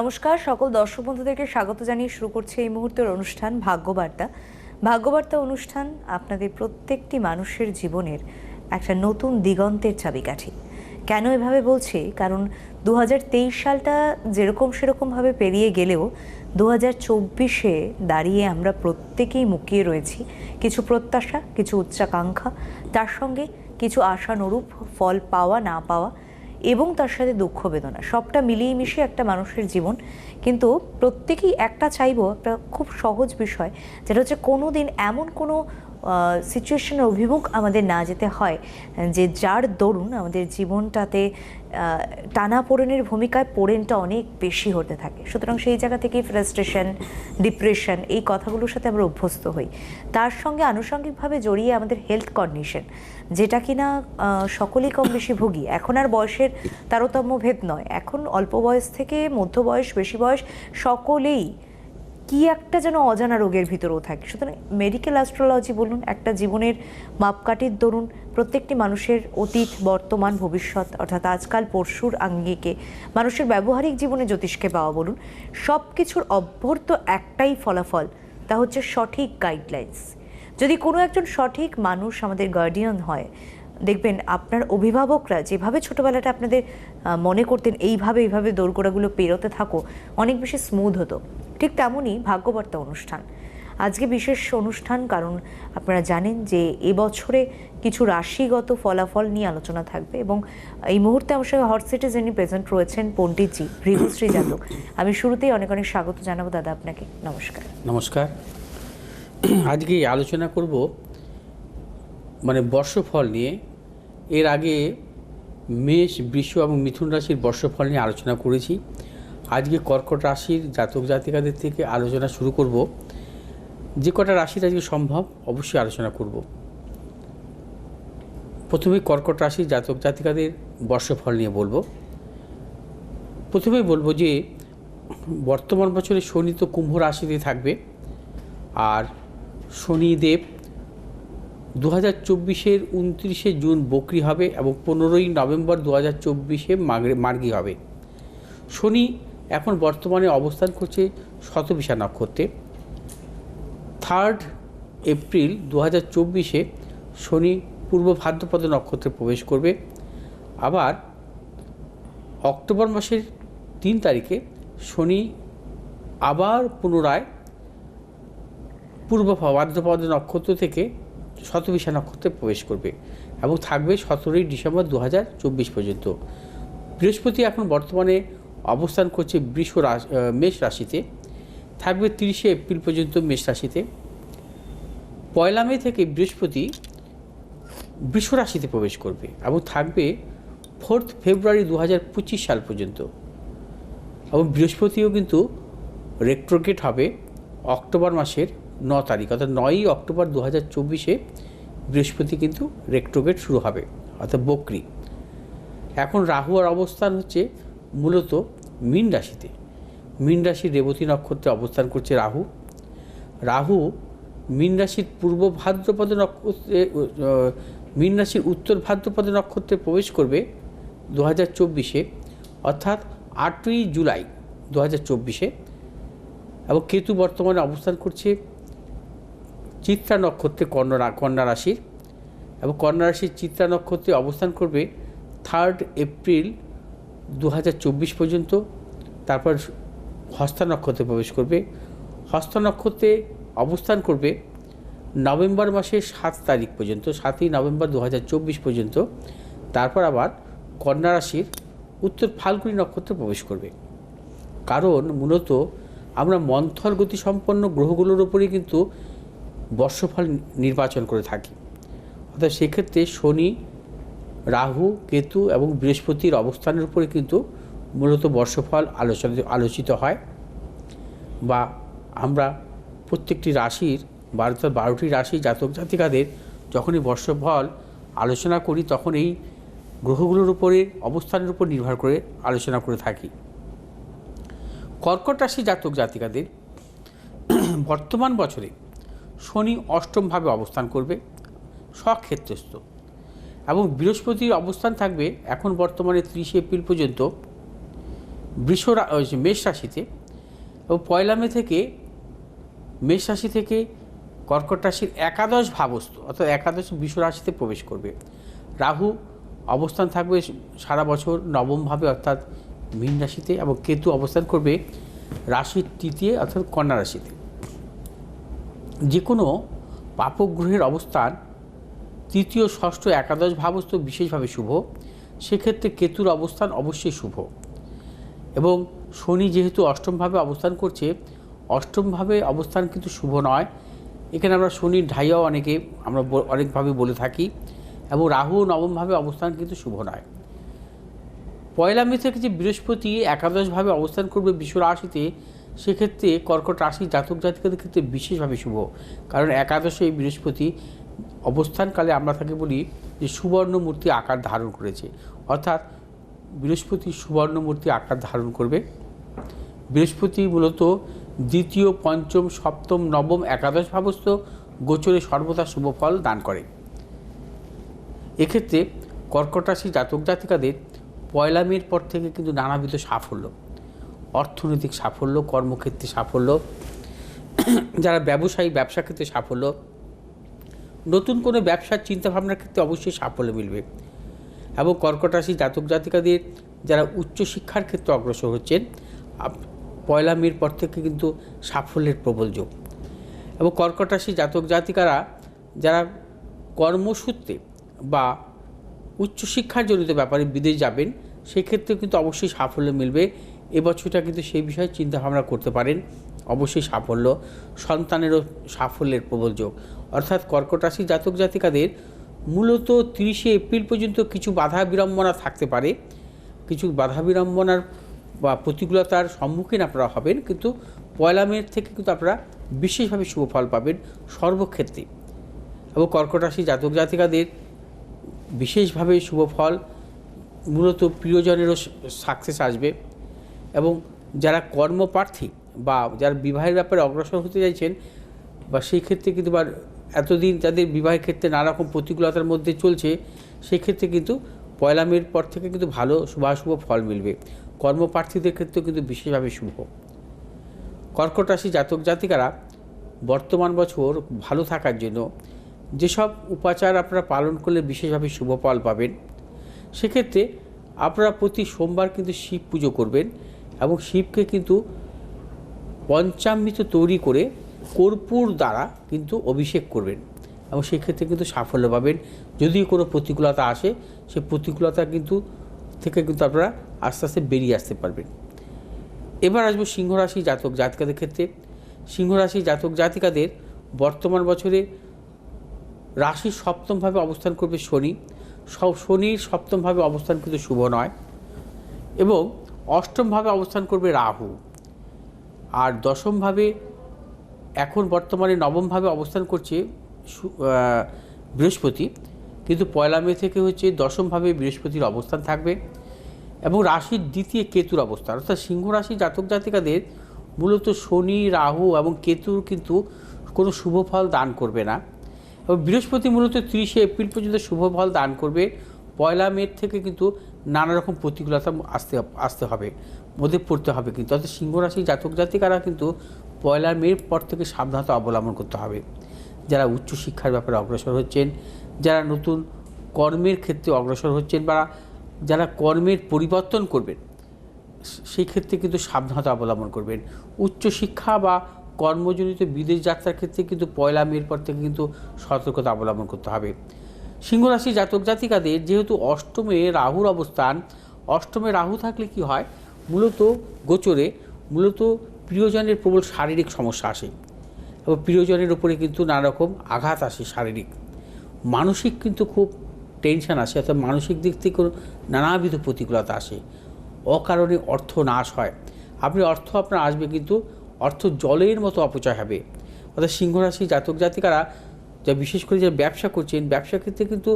নমস্কার, সকল দর্শক বন্ধুদেরকে স্বাগত জানিয়ে শুরু করছে এই মুহূর্তের অনুষ্ঠান ভাগ্যবার্তা। ভাগ্যবার্তা অনুষ্ঠান আপনাদের প্রত্যেকটি মানুষের জীবনের একটা নতুন দিগন্তের চাবিকাঠি। কেন এভাবে বলছি? কারণ দু হাজার তেইশ সালটা যেরকম সেরকমভাবে পেরিয়ে গেলেও দু হাজার চব্বিশে দাঁড়িয়ে আমরা প্রত্যেকেই মুখিয়ে রয়েছি। কিছু প্রত্যাশা, কিছু উচ্চাকাঙ্ক্ষা, তার সঙ্গে কিছু আশানুরূপ ফল পাওয়া, না পাওয়া এবং তার সাথে দুঃখ বেদনা। সবটা মিলিয়ে মিশিয়ে একটা মানুষের জীবন। কিন্তু প্রত্যেকেই একটা চাইব, একটা খুব সহজ বিষয়, যেটা হচ্ছে কোনো দিন এমন কোনো সিচুয়েশনের অভিমুখ আমাদের না যেতে হয় যে যার দরুন আমাদের জীবনটাতে টানাপোড়েনের ভূমিকায় পোড়েনটা অনেক বেশি হতে থাকে। সুতরাং সেই জায়গা থেকে ফ্রাস্ট্রেশন ডিপ্রেশন এই কথাগুলোর সাথে আমরা অভ্যস্ত হই। তার সঙ্গে আনুষঙ্গিকভাবে জড়িয়ে আমাদের হেলথ কন্ডিশন যেটা কিনা আহ, সকলেই কম বেশি ভুগি। এখন আর বয়সের তারতম্য ভেদ নয়। এখন অল্প বয়স থেকে মধ্য বয়স বেশি বয়স সকলেই কি একটা যেন অজানা রোগের ভিতরেও থাকে। সুতরাং মেডিকেল অ্যাস্ট্রোলজি বলুন, একটা জীবনের মাপকাঠির দরুন প্রত্যেকটি মানুষের অতীত, বর্তমান, ভবিষ্যৎ, অর্থাৎ আজকাল, পরশুর আঙ্গিকে, মানুষের ব্যবহারিক জীবনে জ্যোতিষকে পাওয়া বলুন সব কিছুর অভ্যর্ত একটাই ফলাফল, তা হচ্ছে সঠিক গাইডলাইন্স যদি কোনো একজন সঠিক মানুষ আমাদের গার্ডিয়ান হয়, দেখবেন আপনার অভিভাবকরা যেভাবে ছোটোবেলাটা আপনাদের মনে করতেন, এইভাবে এইভাবে দোরগোড়াগুলো পেরোতে থাকো, অনেক বেশি স্মুথ হতো। ঠিক তেমনই ভাগ্যবার্তা অনুষ্ঠান। আজকে বিশেষ অনুষ্ঠান, কারণ আপনারা জানেন যে এবছরে কিছু রাশিগত ফলাফল নিয়ে আলোচনা থাকবে এবং এই মুহূর্তে আমার সঙ্গে হট সিটে যিনি প্রেজেন্ট রয়েছেন পণ্ডিতজি ভৃগুশ্রী যাদব আমি শুরুতেই অনেক অনেক স্বাগত জানাব। দাদা, আপনাকে নমস্কার। নমস্কার। আজকে আলোচনা করব মানে বর্ষফল নিয়ে। এর আগে মেষ, বৃষ এবং মিথুন রাশির বর্ষফল নিয়ে আলোচনা করেছি। আজকে কর্কট রাশির জাতক জাতিকাদের থেকে আলোচনা শুরু করব। যে কটা রাশির আজকে সম্ভব, অবশ্যই আলোচনা করব। প্রথমে কর্কট রাশির জাতক জাতিকাদের বর্ষফল নিয়ে বলব। প্রথমেই বলব যে, বর্তমান বছরে শনি তো কুম্ভ রাশিতে থাকবে। আর শনিদেব দু হাজার চব্বিশের উনত্রিশে জুন বকরি হবে এবং পনেরোই নভেম্বর দু হাজার চব্বিশে মার্গী হবে। শনি এখন বর্তমানে অবস্থান করছে শতবিশা নক্ষত্রে। থার্ড এপ্রিল দু হাজার চব্বিশে শনি পূর্ব ভাদ্রপদ নক্ষত্রে প্রবেশ করবে। আবার অক্টোবর মাসের তিন তারিখে শনি আবার পুনরায় পূর্ব ভাদ্রপদ নক্ষত্র থেকে শতবিশা নক্ষত্রে প্রবেশ করবে এবং থাকবে সতেরোই ডিসেম্বর দু হাজার চব্বিশ পর্যন্ত। বৃহস্পতি এখন বর্তমানে অবস্থান করছে বৃষ রাশি মেষ রাশিতে। থাকবে তিরিশে এপ্রিল পর্যন্ত মেষ রাশিতে। পয়লা মে থেকে বৃহস্পতি বৃষ রাশিতে প্রবেশ করবে এবং থাকবে ফোর্থ ফেব্রুয়ারি দু হাজার পঁচিশ সাল পর্যন্ত। এবং বৃহস্পতিও কিন্তু রেক্ট্রোগেট হবে অক্টোবর মাসের ন তারিখ, অর্থাৎ নয়ই অক্টোবর দু হাজার চব্বিশে বৃহস্পতি কিন্তু রেক্ট্রোগেট শুরু হবে, অর্থাৎ বকরি। এখন রাহুর অবস্থান হচ্ছে মূলত মীন রাশিতে। মীন রাশির রেবতী নক্ষত্রে অবস্থান করছে রাহু। রাহু মীন রাশির পূর্ব ভাদ্রপদ নক্ষত্রে মীন রাশির উত্তর ভাদ্রপদ নক্ষত্রে প্রবেশ করবে দু হাজার চব্বিশে, অর্থাৎ আটই জুলাই দু হাজার চব্বিশে। এবং কেতু বর্তমানে অবস্থান করছে চিত্রা নক্ষত্রে কন্যা কন্যা রাশির। এবং কন্যা রাশির চিত্রা নক্ষত্রে অবস্থান করবে থার্ড এপ্রিল দু হাজার চব্বিশ পর্যন্ত তারপর হস্তা নক্ষত্রে প্রবেশ করবে। হস্ত নক্ষত্রে অবস্থান করবে নভেম্বর মাসের সাত তারিখ পর্যন্ত, সাতই নভেম্বর দু হাজার চব্বিশ পর্যন্ত। তারপর আবার কন্যা রাশির উত্তর ফাল্গুনী নক্ষত্রে প্রবেশ করবে। কারণ মূলত আমরা মন্থর গতি সম্পন্ন গ্রহগুলোর উপরেই কিন্তু বর্ষফল নির্বাচন করে থাকি। অর্থাৎ সেক্ষেত্রে শনি রাহু, কেতু এবং বৃহস্পতির অবস্থানের উপরে কিন্তু মূলত বর্ষফল আলোচনা, আলোচিত হয় বা আমরা প্রত্যেকটি রাশির বারোটা, বারোটি রাশি জাতক জাতিকাদের যখনই বর্ষফল আলোচনা করি তখন এই গ্রহগুলোর উপরে, অবস্থানের উপর নির্ভর করে আলোচনা করে থাকি। কর্কট রাশি জাতক জাতিকাদের বর্তমান বছরে শনি অষ্টমভাবে অবস্থান করবে, স্বক্ষেত্রস্থ। এবং বৃহস্পতির অবস্থান থাকবে এখন বর্তমানে ত্রিশে এপ্রিল পর্যন্ত বৃষ মেষ রাশিতে। এবং পয়লা মে থেকে মেষ রাশি থেকে কর্কট রাশির একাদশ ভাবস্থ, অর্থাৎ একাদশ বৃষ রাশিতে প্রবেশ করবে। রাহু অবস্থান থাকবে সারা বছর নবমভাবে অর্থাৎ মীন রাশিতে এবং কেতু অবস্থান করবে রাশির তৃতীয়, অর্থাৎ কন্যা রাশিতে। যে কোনো পাপগ্রহের অবস্থান তৃতীয়, ষষ্ঠ, একাদশ ভাবস্থ বিশেষভাবে শুভ। সেক্ষেত্রে কেতুর অবস্থান অবশ্যই শুভ। এবং শনি যেহেতু অষ্টমভাবে অবস্থান করছে, অষ্টমভাবে অবস্থান কিন্তু শুভ নয়। এখানে আমরা শনির ঢাইয়াও অনেকে, আমরা অনেকভাবে বলে থাকি। এবং রাহু নবমভাবে অবস্থান কিন্তু শুভ নয়। পয়লা মে থেকে যে বৃহস্পতি একাদশভাবে অবস্থান করবে বিশ্ব রাশিতে, সেক্ষেত্রে কর্কট রাশি জাতক জাতিকাদের ক্ষেত্রে বিশেষভাবে শুভ। কারণ একাদশে এই বৃহস্পতি অবস্থানকালে আমরা তাকে বলি যে সুবর্ণ মূর্তি আকার ধারণ করেছে। অর্থাৎ বৃহস্পতি সুবর্ণ মূর্তি আকার ধারণ করবে। বৃহস্পতি মূলত দ্বিতীয়, পঞ্চম, সপ্তম, নবম, একাদশ ভাবস্থ গোচরে সর্বদা শুভ ফল দান করে। এক্ষেত্রে কর্কট রাশি জাতক জাতিকাদের পয়লা মের পর থেকে কিন্তু নানাবিধ সাফল্য, অর্থনৈতিক সাফল্য, কর্মক্ষেত্রে সাফল্য, যারা ব্যবসায়ী, ব্যবসা ক্ষেত্রে সাফল্য নতুন কোনো ব্যবসার চিন্তাভাবনার ক্ষেত্রে অবশ্যই সাফল্য মিলবে। এবং কর্কট রাশি জাতক জাতিকাদের যারা উচ্চশিক্ষার ক্ষেত্রে অগ্রসর হচ্ছেন পয়লা মের পর থেকে কিন্তু সাফল্যের প্রবল যোগ। এবং কর্কট রাশি জাতক জাতিকারা যারা কর্মসূত্রে বা উচ্চশিক্ষার জনিত ব্যাপারে বিদেশ যাবেন সেক্ষেত্রে কিন্তু অবশ্যই সাফল্য মিলবে। এবছরটা কিন্তু সেই বিষয়ে চিন্তা ভাবনা করতে পারেন। অবশ্যই সাফল্য, সন্তানেরও সাফল্যের প্রবল যোগ। অর্থাৎ কর্কট রাশি জাতক জাতিকাদের মূলত তিরিশে এপ্রিল পর্যন্ত কিছু বাধা বিড়ম্বনা থাকতে পারে। কিছু বাধা বিড়ম্বনার বা প্রতিকূলতার সম্মুখীন আপনারা হবেন, কিন্তু পয়লা মের থেকে কিন্তু আপনারা বিশেষভাবে শুভ ফল পাবেন সর্বক্ষেত্রে। এবং কর্কট রাশি জাতক জাতিকাদের বিশেষভাবে শুভ ফল মূলত প্রিয়জনেরও সাকসেস আসবে। এবং যারা কর্মপ্রার্থী বা যারা বিবাহের ব্যাপারে অগ্রসর হতে চাইছেন বা সেই ক্ষেত্রে কিন্তু বা এতদিন যাদের বিবাহের ক্ষেত্রে নানারকম প্রতিকূলতার মধ্যে চলছে সেক্ষেত্রে কিন্তু পয়লা মের পর থেকে কিন্তু ভালো শুভাশুভ ফল মিলবে। কর্মপ্রার্থীদের ক্ষেত্রেও কিন্তু বিশেষভাবে শুভ। কর্কট রাশি জাতক জাতিকারা বর্তমান বছর ভালো থাকার জন্য যেসব উপাচার আপনারা পালন করলে বিশেষভাবে শুভ ফল পাবেন, সেক্ষেত্রে আপনারা প্রতি সোমবার কিন্তু শিব পুজো করবেন এবং শিবকে কিন্তু পঞ্চামৃত তৈরি করে কর্পূর দ্বারা কিন্তু অভিষেক করবেন এবং সেক্ষেত্রে কিন্তু সাফল্য পাবেন। যদি কোনো প্রতিকূলতা আসে, সে প্রতিকূলতা কিন্তু থেকে কিন্তু আপনারা আস্তে আস্তে বেরিয়ে আসতে পারবেন। এবার আসব সিংহরাশি জাতক জাতিকাদের ক্ষেত্রে। সিংহরাশি জাতক জাতিকাদের বর্তমান বছরে রাশির সপ্তমভাবে অবস্থান করবে শনি। শনির সপ্তমভাবে অবস্থান কিন্তু শুভ নয় এবং অষ্টমভাবে অবস্থান করবে রাহু। আর দশমভাবে এখন বর্তমানে নবমভাবে অবস্থান করছে বৃহস্পতি। কিন্তু পয়লা মে থেকে হচ্ছে দশমভাবে বৃহস্পতির অবস্থান থাকবে এবং রাশির দ্বিতীয় কেতুর অবস্থান। অর্থাৎ সিংহ রাশি জাতক জাতিকাদের মূলত শনি, রাহু এবং কেতুর কিন্তু কোনো শুভ ফল দান করবে না। এবং বৃহস্পতি মূলত তিরিশে এপ্রিল পর্যন্ত শুভ ফল দান করবে। পয়লা মে থেকে কিন্তু নানা রকম প্রতিকূলতা আসতে আসতে হবে। মধ্যে পড়তে হবে কিন্তু। অর্থাৎ সিংহ রাশি জাতক জাতিকারা কিন্তু পয়লা মের পর থেকে সাবধানতা অবলম্বন করতে হবে। যারা উচ্চশিক্ষার ব্যাপারে অগ্রসর হচ্ছেন, যারা নতুন কর্মের ক্ষেত্রে অগ্রসর হচ্ছেন বা যারা কর্মের পরিবর্তন করবেন, সেই ক্ষেত্রে কিন্তু সাবধানতা অবলম্বন করবেন। উচ্চশিক্ষা বা কর্মজনিত বিদেশ যাত্রার ক্ষেত্রে কিন্তু পয়লা মের পর থেকে কিন্তু সতর্কতা অবলম্বন করতে হবে। সিংহরাশি জাতক জাতিকাদের যেহেতু অষ্টমে রাহুর অবস্থান, অষ্টমে রাহু থাকলে কি হয়? মূলত গোচরে মূলত প্রিয়জনের প্রবল শারীরিক সমস্যা আসে এবং প্রিয়জনের উপরে কিন্তু নানা রকম আঘাত আসে শারীরিক। মানসিক কিন্তু খুব টেনশন আসে অর্থাৎ মানসিক দিক থেকে নানাবিধ প্রতিকূলতা আসে। অকারণে অর্থ নাশ হয়। আপনি অর্থ আপনার আসবে কিন্তু অর্থ জলের মতো অপচয় হবে। অর্থাৎ সিংহরাশি জাতক জাতিকারা যা বিশেষ করে যারা ব্যবসা করছেন, ব্যবসা ক্ষেত্রে কিন্তু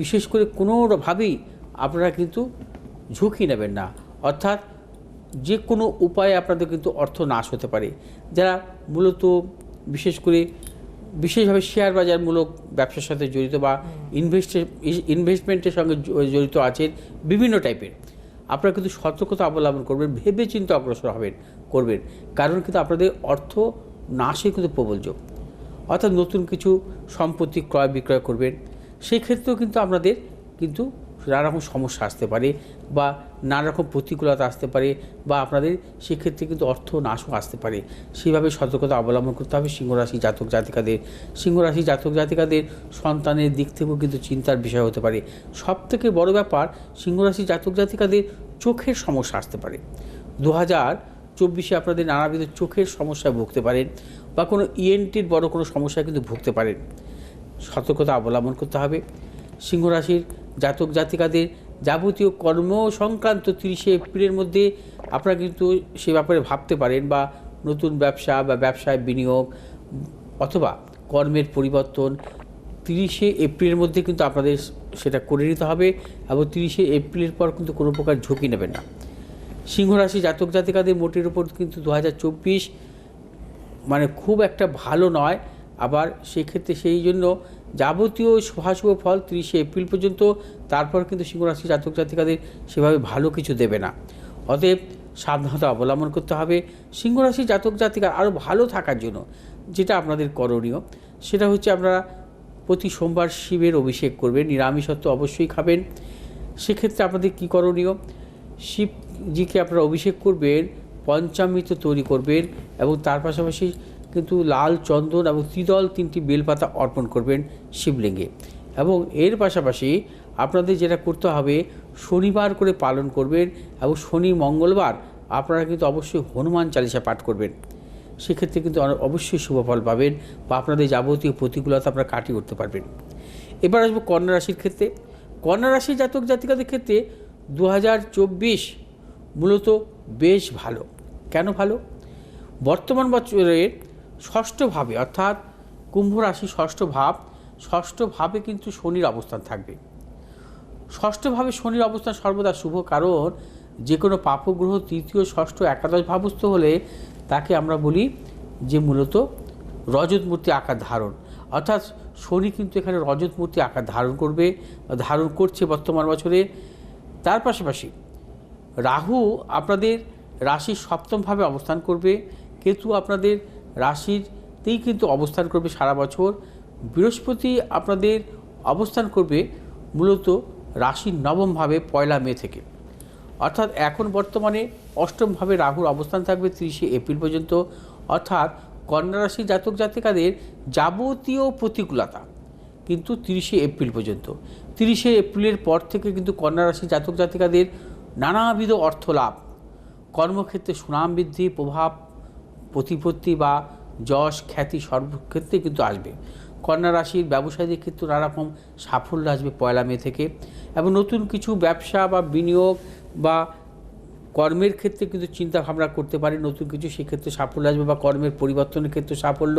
বিশেষ করে কোনোভাবেই আপনারা কিন্তু ঝুঁকি নেবেন না। অর্থাৎ যে কোনো উপায়ে আপনাদের কিন্তু অর্থ নাশ হতে পারে। যারা মূলত বিশেষ করে বিশেষভাবে শেয়ার বাজারমূলক ব্যবসার সাথে জড়িত বা ইনভেস্টে ইনভেস্টমেন্টের সঙ্গে জড়িত আছেন বিভিন্ন টাইপের আপনারা কিন্তু সতর্কতা অবলম্বন করবেন ভেবে চিন্তে অগ্রসর হবেন করবেন। কারণ কিন্তু আপনাদের অর্থ নাশে কিন্তু প্রবল যোগ। অর্থাৎ নতুন কিছু সম্পত্তি ক্রয় বিক্রয় করবেন সেই ক্ষেত্রেও কিন্তু আপনাদের কিন্তু নানা রকম সমস্যা আসতে পারে বা নানা রকম প্রতিকূলতা আসতে পারে বা আপনাদের সেক্ষেত্রে কিন্তু অর্থ নাশও আসতে পারে। সেইভাবে সতর্কতা অবলম্বন করতে হবে সিংহরাশি জাতক জাতিকাদের। সিংহরাশি জাতক জাতিকাদের সন্তানের দিক থেকেও কিন্তু চিন্তার বিষয় হতে পারে। সব থেকে বড় ব্যাপার সিংহরাশি জাতক জাতিকাদের চোখের সমস্যা আসতে পারে। দু হাজার চব্বিশে আপনাদের নানাবিধ চোখের সমস্যায় ভুগতে পারেন বা কোনো ইএনটির বড় কোনো সমস্যায় কিন্তু ভুগতে পারেন। সতর্কতা অবলম্বন করতে হবে। সিংহরাশির জাতক জাতিকাদের যাবতীয় কর্ম সংক্রান্ত তিরিশে এপ্রিলের মধ্যে আপনারা কিন্তু সে ব্যাপারে ভাবতে পারেন বা নতুন ব্যবসা বা ব্যবসায় বিনিয়োগ অথবা কর্মের পরিবর্তন তিরিশে এপ্রিলের মধ্যে কিন্তু আপনাদের সেটা করে নিতে হবে এবং তিরিশে এপ্রিলের পর কিন্তু কোনো প্রকার ঝুঁকি নেবেন না। সিংহ রাশি জাতক জাতিকাদের মোটের উপর কিন্তু দু হাজার চব্বিশ মানে খুব একটা ভালো নয়, আবার সেক্ষেত্রে সেই জন্য যাবতীয় শুভাশুভ ফল তিরিশে এপ্রিল পর্যন্ত, তারপর কিন্তু সিংহরাশি জাতক জাতিকাদের সেভাবে ভালো কিছু দেবে না। অতএব সাবধানতা অবলম্বন করতে হবে। সিংহরাশি জাতক জাতিকা আরও ভালো থাকার জন্য যেটা আপনাদের করণীয়, সেটা হচ্ছে আপনারা প্রতি সোমবার শিবের অভিষেক করবেন নিরামিষত্ব অবশ্যই খাবেন। সেক্ষেত্রে আপনাদের কী করণীয়? শিবজিকে আপনারা অভিষেক করবেন, পঞ্চামৃত তৈরি করবেন এবং তার পাশাপাশি কিন্তু লাল চন্দন এবং ত্রিদল তিনটি বেলপাতা অর্পণ করবেন শিবলিঙ্গে। এবং এর পাশাপাশি আপনাদের যেটা করতে হবে, শনিবার করে পালন করবেন এবং শনি মঙ্গলবার আপনারা কিন্তু অবশ্যই হনুমান চালিসা পাঠ করবেন। সেক্ষেত্রে কিন্তু অবশ্যই শুভফল পাবেন বা আপনাদের যাবতীয় প্রতিকূলতা আপনারা কাটিয়ে উঠতে পারবেন। এবার আসব কন্যা রাশির ক্ষেত্রে। কন্যা রাশির জাতক জাতিকাদের ক্ষেত্রে দু হাজার চব্বিশ মূলত বেশ ভালো। কেন ভালো? বর্তমান বছরের ষষ্ঠ ভাবে অর্থাৎ কুম্ভ রাশি ষষ্ঠ ভাব ষষ্ঠ ভাবে কিন্তু শনির অবস্থান থাকবে। ষষ্ঠভাবে শনির অবস্থান সর্বদা শুভ, কারণ যে কোনো পাপগ্রহ তৃতীয়, ষষ্ঠ, একাদশ ভাবস্থ হলে তাকে আমরা বলি যে মূলত রজত মূর্তি আকার ধারণ। অর্থাৎ শনি কিন্তু এখানে রজত মূর্তি আকার ধারণ করবে, ধারণ করছে বর্তমান বছরে। তার পাশাপাশি রাহু আপনাদের রাশির সপ্তমভাবে অবস্থান করবে, কেতু আপনাদের রাশিরতেই কিন্তু অবস্থান করবে সারা বছর। বৃহস্পতি আপনাদের অবস্থান করবে মূলত রাশির নবমভাবে পয়লা মে থেকে। অর্থাৎ এখন বর্তমানে অষ্টমভাবে রাহুর অবস্থান থাকবে তিরিশে এপ্রিল পর্যন্ত। অর্থাৎ কন্যা রাশি জাতক জাতিকাদের যাবতীয় প্রতিকূলতা কিন্তু তিরিশে এপ্রিল পর্যন্ত। তিরিশে এপ্রিলের পর থেকে কিন্তু কন্যা রাশি জাতক জাতিকাদের নানাবিধ অর্থ লাভ কর্মক্ষেত্রে সুনাম বৃদ্ধি, প্রভাব প্রতিপত্তি বা যশ, খ্যাতি সর্বক্ষেত্রে কিন্তু আসবে। কন্যা রাশির ব্যবসায়ীদের ক্ষেত্রে নানা রকম সাফল্য আসবে পয়লা মে থেকে এবং নতুন কিছু ব্যবসা বা বিনিয়োগ বা কর্মের ক্ষেত্রে কিন্তু চিন্তা ভাবনা করতে পারে। নতুন কিছু সেক্ষেত্রে সাফল্য আসবে বা কর্মের পরিবর্তনের ক্ষেত্রে সাফল্য,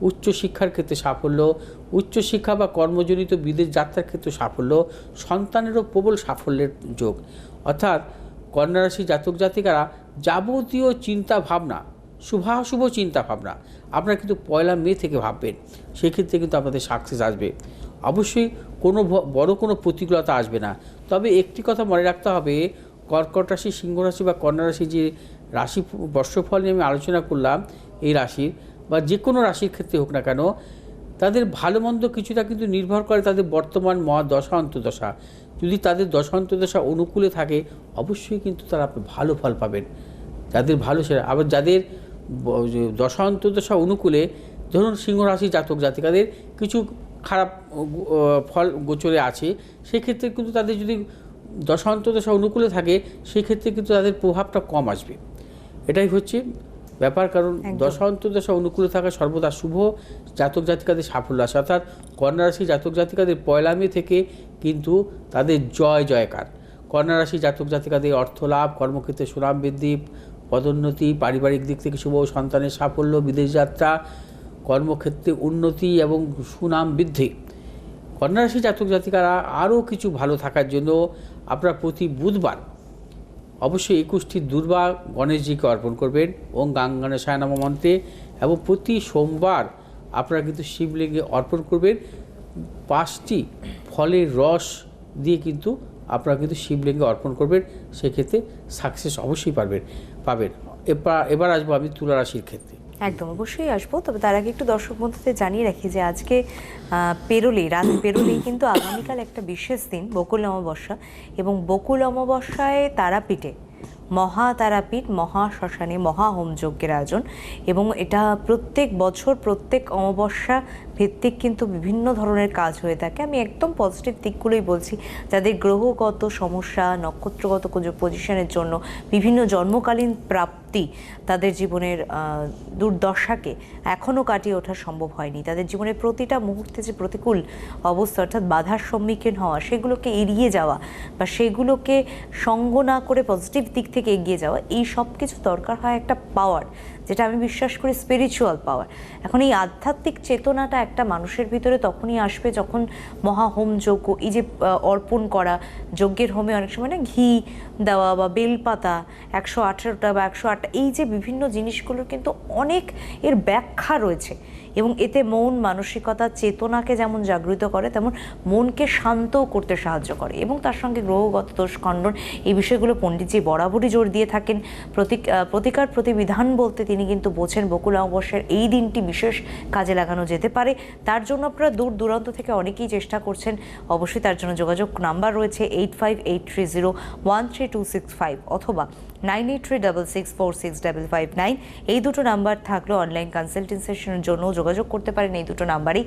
উচ্চশিক্ষার ক্ষেত্রে সাফল্য, উচ্চশিক্ষা বা কর্মজনিত বিদেশ যাত্রার ক্ষেত্রে সাফল্য, সন্তানেরও প্রবল সাফল্যের যোগ। অর্থাৎ কন্যা রাশি জাতক জাতিকারা যাবতীয় চিন্তা ভাবনা শুভাশুভ চিন্তা ভাবনা। আপনারা কিন্তু পয়লা মে থেকে ভাববেন, সেক্ষেত্রে কিন্তু আপনাদের সাকসেস আসবে। অবশ্যই কোনো বড় কোনো প্রতিকূলতা আসবে না। তবে একটি কথা মনে রাখতে হবে, কর্কট রাশি, সিংহ রাশি বা কন্যা রাশি যে রাশি বর্ষফল নিয়ে আমি আলোচনা করলাম, এই রাশির বা যে কোনো রাশির ক্ষেত্রে হোক না কেন, তাদের ভালো মন্দ কিছুটা কিন্তু নির্ভর করে তাদের বর্তমান মহা দশা অন্তদশা যদি তাদের দশা অন্তদশা অনুকূলে থাকে, অবশ্যই কিন্তু তারা ভালো ফল পাবেন। যাদের ভালো সেরা আবার যাদের দশা অন্তদশা অনুকূলে ধরুন সিংহ রাশি জাতক জাতিকাদের কিছু খারাপ ফল গোচরে আছে সেক্ষেত্রে কিন্তু তাদের যদি দশা অনুকূলে থাকে সেক্ষেত্রে কিন্তু তাদের প্রভাবটা কম আসবে। এটাই হচ্ছে ব্যাপার কারণ। দশা অন্তর্দশা অনুকূলে থাকা সর্বদা শুভ জাতক জাতিকাদের সাফল্য আসে অর্থাৎ কন্যা রাশি জাতক জাতিকাদের পয়লা মে থেকে কিন্তু তাদের জয় জয়কার। কন্যা রাশি জাতক জাতিকাদের অর্থ লাভ কর্মক্ষেত্রে সুনাম বৃদ্ধি পদোন্নতি, পারিবারিক দিক থেকে শুভ সন্তানের সাফল্য, বিদেশ যাত্রা, কর্মক্ষেত্রে উন্নতি এবং সুনাম বৃদ্ধি। কন্যা রাশি জাতক জাতিকারা আরও কিছু ভালো থাকার জন্য আপনারা প্রতি বুধবার অবশ্যই একুশটি দুর্বা গণেশজিকে অর্পণ করবেন। ওং গাং গণেশায় নম মন্ত্রে এবং প্রতি সোমবার আপনারা কিন্তু শিবলিঙ্গে অর্পণ করবেন। পাঁচটি ফলের রস দিয়ে কিন্তু আপনারা কিন্তু শিবলিঙ্গে অর্পণ করবেন। সেক্ষেত্রে সাকসেস অবশ্যই পারবেন। পাবেন। এবার এবার আসব আমি তুলা রাশির ক্ষেত্রে। একদম অবশ্যই আসব। তবে তার আগে একটু দর্শক বন্ধুদের জানিয়ে রাখি যে আজকে আহ, পেরোলেই রাত পেরোলেই কিন্তু আগামীকাল একটা বিশেষ দিন বকুল অমাবস্যা। এবং বকুল অমাবস্যায় তারাপীঠে মহা তারাপীঠ মহা শ্মশানে মহা হোমযজ্ঞের আয়োজন। এবং এটা প্রত্যেক বছর প্রত্যেক অমাবস্যা ভিত্তিক কিন্তু বিভিন্ন ধরনের কাজ হয়ে থাকে। আমি একদম পজিটিভ দিকগুলোই বলছি। যাদের গ্রহগত সমস্যা, নক্ষত্রগত পজিশনের জন্য বিভিন্ন জন্মকালীন প্রাপ্তি তাদের জীবনের দুর্দশাকে এখনও কাটিয়ে ওঠা সম্ভব হয়নি। তাদের জীবনের প্রতিটা মুহূর্তে যে প্রতিকূল অবস্থা অর্থাৎ বাধার সম্মুখীন হওয়া, সেগুলোকে এড়িয়ে যাওয়া বা সেগুলোকে সঙ্গ না করে পজিটিভ দিক থেকে এগিয়ে যাওয়া, এই সব কিছু দরকার হয় একটা পাওয়ার যেটা আমি বিশ্বাস করি স্পিরিচুয়াল পাওয়ার এখন এই আধ্যাত্মিক চেতনাটা একটা মানুষের ভিতরে তখনই আসবে যখন মহা হোম যজ্ঞ, এই যে অর্পণ করা, যজ্ঞের হোমে অনেক সময় না ঘি দেওয়া বা বেলপাতা, একশো আঠেরোটা বা একশো আটটা এই যে বিভিন্ন জিনিসগুলোর কিন্তু অনেক এর ব্যাখ্যা রয়েছে। এবং এতে মন, মানসিকতা, চেতনাকে যেমন জাগ্রত করে, তেমন মনকে শান্তও করতে সাহায্য করে। এবং তার সঙ্গে গ্রহগত দোষ, খণ্ডন এই বিষয়গুলো পণ্ডিতজি বরাবরই জোর দিয়ে থাকেন। প্রতীক প্রতিকার প্রতিবিধান বলতে তিনি কিন্তু বোঝেন বকুল অমাবস্যার এই দিনটি বিশেষ কাজে লাগানো যেতে পারে। তার জন্য আপনারা দূর দূরান্ত থেকে অনেকেই চেষ্টা করছেন। অবশ্যই তার জন্য যোগাযোগ নাম্বার রয়েছে eight five eight three zero one three two six five অথবা nine eight three double six four six double five nine. এই দুটো নাম্বার থাকল অনলাইন কনসালটিং সেশনের জন্য। যোগাযোগ করতে পারেন এই দুটো নাম্বারই।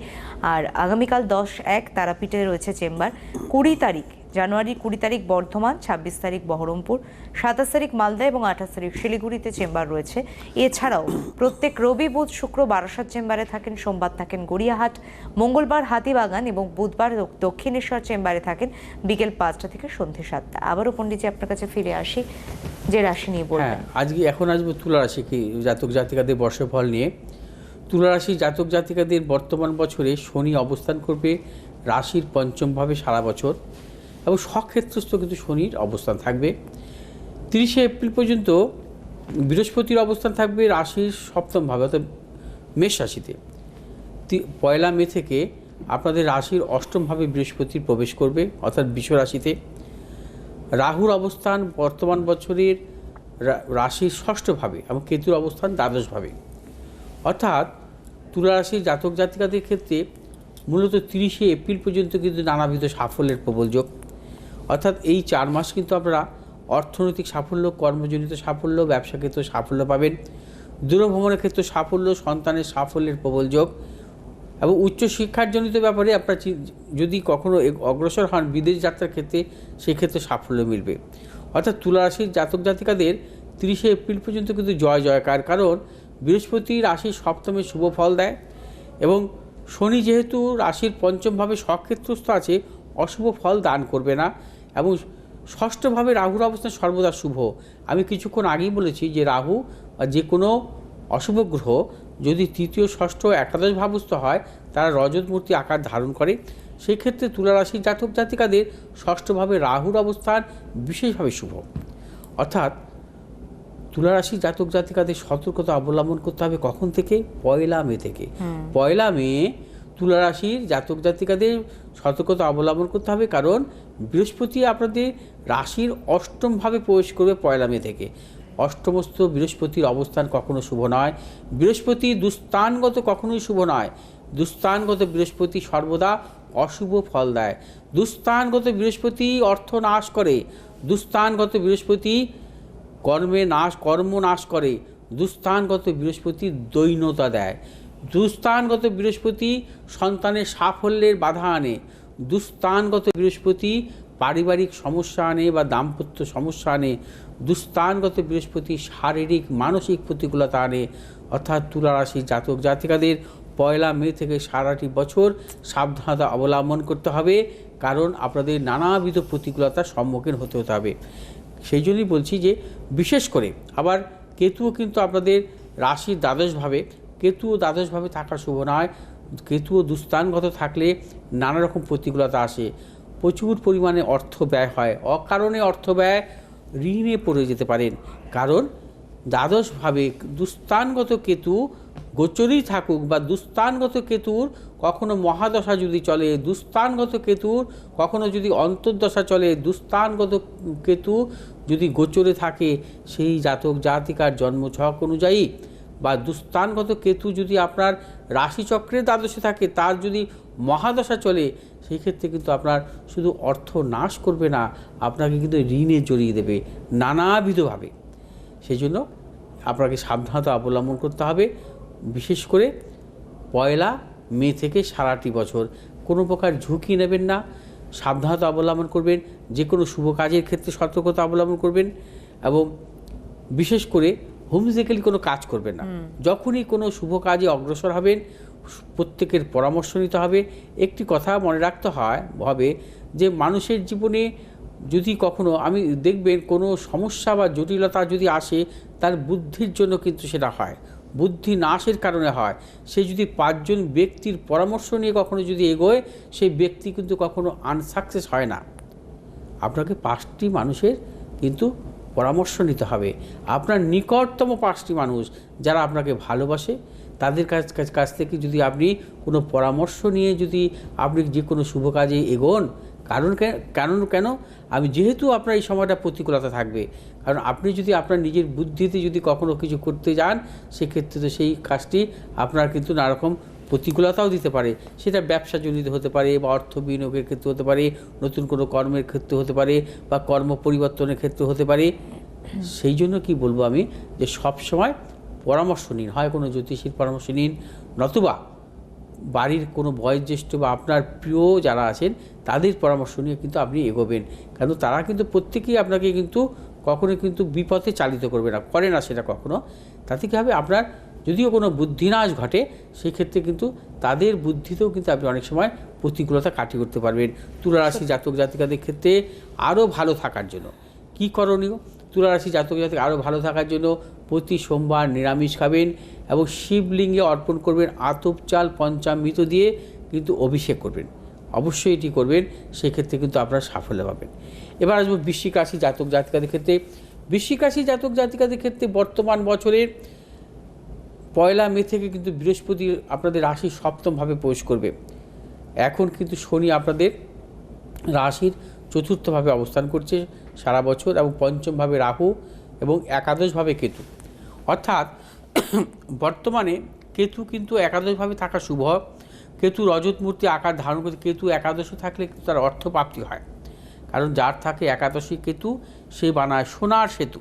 আর আগামীকাল দশ এক তারাপীঠে রয়েছে চেম্বার। কুড়ি তারিখ জানুয়ারি কুড়ি তারিখ বর্ধমান, ছাব্বিশ তারিখ বহরমপুর, সাতাশ তারিখ মালদা এবং আঠাশ তারিখ শিলিগুড়িতে চেম্বার রয়েছে। এছাড়াও প্রত্যেক রবি, বুধ, শুক্র, বারাসাত চেম্বারে থাকেন, সোমবার থাকেন গড়িয়াহাট, মঙ্গলবার হাতিবাগান এবং বুধবার দক্ষিণেশ্বর চেম্বারে থাকেন বিকেল পাঁচটা থেকে সন্ধে সাতটা। আবারও পণ্ডিতজি, আপনার কাছে ফিরে আসি। যে রাশি নিয়ে হ্যাঁ বলবেন আজকে এখন আসব তুলা রাশি কি, জাতক জাতিকাদের বর্ষফল নিয়ে। তুলা রাশি জাতক জাতিকাদের বর্তমান বছরে শনি অবস্থান করবে রাশির পঞ্চমভাবে সারা বছর। এবং সক্ষেত্রস্থ কিন্তু শনির অবস্থান থাকবে। তিরিশে এপ্রিল পর্যন্ত বৃহস্পতির অবস্থান থাকবে রাশির সপ্তমভাবে অর্থাৎ মেষ রাশিতে। পয়লা মে থেকে আপনাদের রাশির অষ্টমভাবে বৃহস্পতির প্রবেশ করবে, অর্থাৎ বিষ রাশিতে। রাহুর অবস্থান বর্তমান বছরের রাশির ষষ্ঠভাবে এবং কেতুর অবস্থান দ্বাদশভাবে অর্থাৎ তুলা রাশির জাতক জাতিকাদের ক্ষেত্রে মূলত তিরিশে এপ্রিল পর্যন্ত কিন্তু নানাবিধ সাফল্যের প্রবল যোগ। অর্থাৎ এই চার মাস কিন্তু আপনারা অর্থনৈতিক সাফল্য, কর্মজনিত সাফল্য, ব্যবসা ক্ষেত্রে সাফল্য পাবেন। দূরভ্রমণের ক্ষেত্রে সাফল্য, সন্তানের সাফল্যের প্রবল যোগ এবং উচ্চশিক্ষার জনিত ব্যাপারে আপনার যদি কখনও অগ্রসর হন বিদেশ যাত্রার ক্ষেত্রে, সেক্ষেত্রে সাফল্য মিলবে। অর্থাৎ তুলা রাশির জাতক জাতিকাদের তিরিশে এপ্রিল পর্যন্ত কিন্তু জয় জয়কার, কারণ বৃহস্পতি রাশির সপ্তমে শুভ ফল দেয় এবং শনি যেহেতু রাশির পঞ্চমভাবে সক্ষেত্রস্থ আছে, অশুভ ফল দান করবে না। এবং ষষ্ঠভাবে রাহুর অবস্থান সর্বদা শুভ। আমি কিছুক্ষণ আগেই বলেছি যে রাহু বা যে কোনো অশুভ গ্রহ যদি তৃতীয় ষষ্ঠ একাদশ ভাবস্থ হয় তারা রজত মূর্তি আকার ধারণ করে। সেই ক্ষেত্রে তুলা রাশির জাতক জাতিকাদের ষষ্ঠভাবে রাহুর অবস্থান বিশেষভাবে শুভ। অর্থাৎ তুলা রাশি জাতক জাতিকাদের সতর্কতা অবলম্বন করতে হবে কখন থেকে? পয়লা মে থেকে। পয়লা মে তুলা রাশির জাতক জাতিকাদের সতর্কতা অবলম্বন করতে হবে কারণ বৃহস্পতি আপনাদের রাশির অষ্টমভাবে প্রবেশ করবে পয়লা মে থেকে। অষ্টমস্ত বৃহস্পতির অবস্থান কখনো শুভ নয়। বৃহস্পতি দুস্থানগত কখনোই শুভ নয়। দুস্থানগত বৃহস্পতি সর্বদা অশুভ ফল দেয়। দুস্থানগত বৃহস্পতি অর্থ নাশ করে। দুস্থানগত বৃহস্পতি কর্মে নাশ, কর্ম নাশ করে। দুস্থানগত বৃহস্পতি দৈন্যতা দেয়। দুস্থানগত বৃহস্পতি সন্তানের সাফল্যের বাধা আনে। দুস্থানগত বৃহস্পতি পারিবারিক সমস্যা আনে বা দাম্পত্য সমস্যা আনে দুস্থানগত বৃহস্পতি শারীরিক, মানসিক প্রতিকূলতা আনে। অর্থাৎ তুলা রাশির জাতক জাতিকাদের পয়লা মে থেকে সারাটি বছর সাবধানতা অবলম্বন করতে হবে, কারণ আপনাদের নানাবিধ প্রতিকূলতার সম্মুখীন হতে হতে হবে। সেই জন্যই বলছি যে, বিশেষ করে আবার কেতুও কিন্তু আপনাদের রাশির দ্বাদশভাবে কেতুও দ্বাদশভাবে থাকা শুভ নয়। কেতুও দুস্থানগত থাকলে নানা রকম প্রতিকূলতা আসে। প্রচুর পরিমাণে অর্থ ব্যয় হয়। অকারণে অর্থ ব্যয় ঋণে পড়ে যেতে পারেন কারণ দ্বাদশভাবে দুস্থানগত কেতু গোচরই থাকুক বা দুস্থানগত কেতুর কখনো মহাদশা যদি চলে দুস্থানগত কেতুর কখনো যদি অন্তর্দশা চলে দুস্থানগত কেতু যদি গোচরে থাকে, সেই জাতক জাতিকার জন্মছক অনুযায়ী বা দুস্থানগত কেতু যদি আপনার রাশিচক্রের দ্বাদশে থাকে, তার যদি মহাদশা চলে সেই ক্ষেত্রে কিন্তু আপনার শুধু অর্থ নাশ করবে না, আপনাকে কিন্তু ঋণে জড়িয়ে দেবে নানাবিধভাবে। সেই জন্য আপনাকে সাবধানতা অবলম্বন করতে হবে। বিশেষ করে পয়লা মে থেকে সারাটি বছর কোনো প্রকার ঝুঁকি নেবেন না, সাবধানতা অবলম্বন করবেন, যে কোনো শুভ কাজের ক্ষেত্রে সতর্কতা অবলম্বন করবেন এবং বিশেষ করে হোমজিক্যালি কোনো কাজ করবেন না। যখনই কোনো শুভ কাজে অগ্রসর হবেন প্রত্যেকের পরামর্শ নিতে হবে। একটি কথা মনে রাখতে হয় হবে যে মানুষের জীবনে যদি কখনো আমি দেখবেন কোনো সমস্যা বা জটিলতা যদি আসে তার বুদ্ধির জন্য কিন্তু সেটা হয়। বুদ্ধি নাশের কারণে হয়। সে যদি পাঁচজন ব্যক্তির পরামর্শ নিয়ে কখনো যদি এগোয় সেই ব্যক্তি কিন্তু কখনো আনসাকসেস হয় না। আপনাকে পাঁচটি মানুষের কিন্তু পরামর্শ নিতে হবে। আপনার নিকটতম পাঁচটি মানুষ যারা আপনাকে ভালোবাসে, তাদের কাছ, কাছ- থেকে যদি আপনি কোনো পরামর্শ নিয়ে যদি আপনি যে কোনো শুভ কাজে এগোন, কারণ কারণ কেন? আমি যেহেতু আপনার এই সময়টা প্রতিকূলতা থাকবে, কারণ আপনি যদি আপনার নিজের বুদ্ধিতে যদি কখনও কিছু করতে যান, সেক্ষেত্রে তো সেই কাজটি আপনার কিন্তু নানারকম প্রতিকূলতাও দিতে পারে। সেটা ব্যবসা জনিত হতে পারে বা অর্থ বিনিয়োগের ক্ষেত্রে হতে পারে, নতুন কোনো কর্মের ক্ষেত্রে হতে পারে বা কর্ম পরিবর্তনের ক্ষেত্রে হতে পারে। সেই জন্য কি বলব আমি যে সব সময় পরামর্শ নিন, হয় কোনো জ্যোতিষীর পরামর্শ নিন, নতুবা বাড়ির কোনো বয়োজ্যেষ্ঠ বা আপনার প্রিয় যারা আছেন, তাদের পরামর্শ নিয়ে কিন্তু আপনি এগোবেন। কারণ তারা কিন্তু প্রত্যেকেই আপনাকে কিন্তু কখনো কিন্তু বিপথে চালিত করবে না, করে না সেটা কখনো। তাতে কী হবে? আপনার যদিও কোনো বুদ্ধিনাশ ঘটে সেই ক্ষেত্রে কিন্তু তাদের বুদ্ধিতেও কিন্তু আপনি অনেক সময় প্রতিকূলতা কাটিয়ে করতে পারবেন। তুলারাশি জাতক জাতিকাদের ক্ষেত্রে আরও ভালো থাকার জন্য। কি করণীয়? তুলারাশি জাতক জাতিক আরও ভালো থাকার জন্য প্রতি সোমবার নিরামিষ খাবেন এবং শিবলিঙ্গে অর্পণ করবেন আতপ চাল, পঞ্চামৃত দিয়ে কিন্তু অভিষেক করবেন। অবশ্যই এটি করবেন, সেক্ষেত্রে কিন্তু আপনারা সাফল্য পাবেন। এবার আসব বৃশ্চিক রাশি জাতক জাতিকাদের ক্ষেত্রে। বৃশ্চিক রাশি জাতক জাতিকাদের ক্ষেত্রে বর্তমান বছরের পয়লা মে থেকে কিন্তু বৃহস্পতি আপনাদের রাশি সপ্তমভাবে প্রবেশ করবে। এখন কিন্তু শনি আপনাদের রাশির চতুর্থভাবে অবস্থান করছে সারা বছর এবং পঞ্চমভাবে রাহু এবং একাদশভাবে কেতু। অর্থাৎ বর্তমানে কেতু কিন্তু একাদশভাবে থাকা শুভ। কেতু রজত মূর্তি আকার ধারণ করতে কেতু একাদশে থাকলে কিন্তু তার অর্থপ্রাপ্তি হয়। কারণ যার থাকে একাদশী কেতু, সে বানায় সোনার সেতু।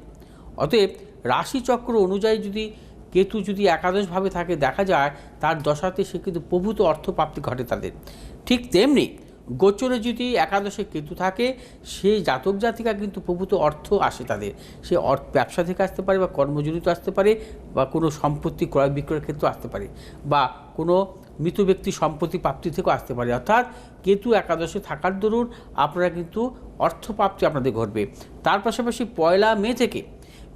অতএব রাশিচক্র অনুযায়ী যদি কেতু যদি একাদশভাবে থাকে, দেখা যায় তার দশাতে সে কিন্তু প্রভূত অর্থপ্রাপ্তি ঘটে তাদের। ঠিক তেমনি গোচরে যদি একাদশে কেতু থাকে, সেই জাতক জাতিকা কিন্তু প্রভূত অর্থ আসে তাদের। সে অর্থ ব্যবসা থেকে আসতে পারে বা কর্মজনিত আসতে পারে বা কোনো সম্পত্তি ক্রয় বিক্রয়ের ক্ষেত্রে আসতে পারে বা কোনো মৃত ব্যক্তি সম্পত্তি প্রাপ্তি থেকেও আসতে পারে। অর্থাৎ কেতু একাদশে থাকার দরুন আপনারা কিন্তু অর্থপ্রাপ্তি আপনাদের ঘটবে। তার পাশাপাশি পয়লা মে থেকে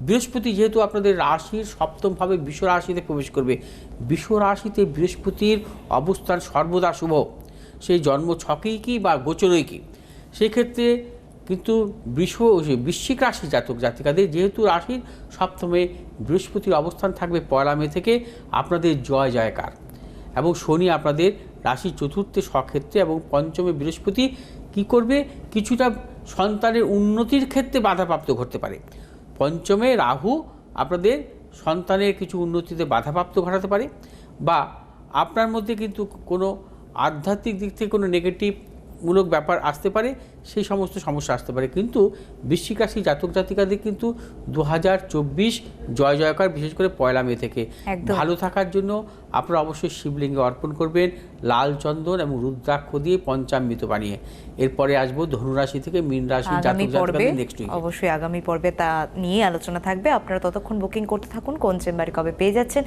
বৃহস্পতি যেহেতু আপনাদের রাশির সপ্তমভাবে বিশ্ব রাশিতে প্রবেশ করবে। বিশ্ব রাশিতে বৃহস্পতির অবস্থান সর্বদা শুভ। সেই জন্ম ছকেই কি বা গোচরই কি? সেক্ষেত্রে কিন্তু বিশ্ব বৃশ্চিক রাশি জাতক জাতিকাদের যেহেতু রাশির সপ্তমে বৃহস্পতির অবস্থান থাকবে পয়লা মে থেকে, আপনাদের জয় জয়কার। এবং শনি আপনাদের রাশি চতুর্থে স্বক্ষেত্রে এবং পঞ্চমে বৃহস্পতি কি করবে? কিছুটা সন্তানের উন্নতির ক্ষেত্রে বাধাপ্রাপ্ত ঘটতে পারে। পঞ্চমে রাহু আপনাদের সন্তানের কিছু উন্নতিতে বাধাপ্রাপ্ত ঘটাতে পারে বা আপনার মধ্যে কিন্তু কোনো আধ্যাত্মিক দিক থেকে কোনো নেগেটিভ মূলক ব্যাপার আসতে পারে সেই সমস্ত সমস্যা আসতে পারে। কিন্তু বৃশ্চিক রাশি জাতক জাতিকাদের কিন্তু দু হাজার চব্বিশ জয় জয়কার বিশেষ করে পয়লা মে থেকে। ভালো থাকার জন্য আপনারা অবশ্যই শিবলিঙ্গে অর্পণ করবেন লাল চন্দন এবং রুদ্রাক্ষ দিয়ে পঞ্চামৃত বানিয়ে। এরপরে আসব ধনুরাশি থেকে মীন রাশি জাতক পর্বে জাতিকাদের নেক্সট উইকে অবশ্যই আগামী পর্বে তা নিয়ে আলোচনা থাকবে। আপনারা ততক্ষণ বুকিং করতে থাকুন কোন চেম্বারে কবে পেয়ে যাচ্ছেন।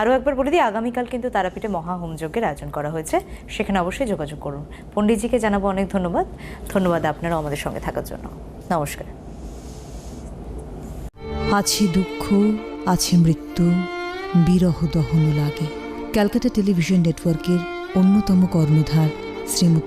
আরও একবার বলে দিই আগামীকাল কিন্তু তারাপীঠে মহা হোমযজ্ঞের আয়োজন করা হয়েছে। সেখানে অবশ্যই যোগাযোগ করুন। পণ্ডিতজিকে জানাব অনেক ধন্যবাদ। ধন্যবাদ। ধন্যবাদ আপনারাও আমাদের সঙ্গে থাকার জন্য। নমস্কার। আছে দুঃখ, আছে মৃত্যু, বিরহ দহন লাগে। ক্যালকাটা টেলিভিশন নেটওয়ার্কের অন্যতম কর্ণধার শ্রীমতী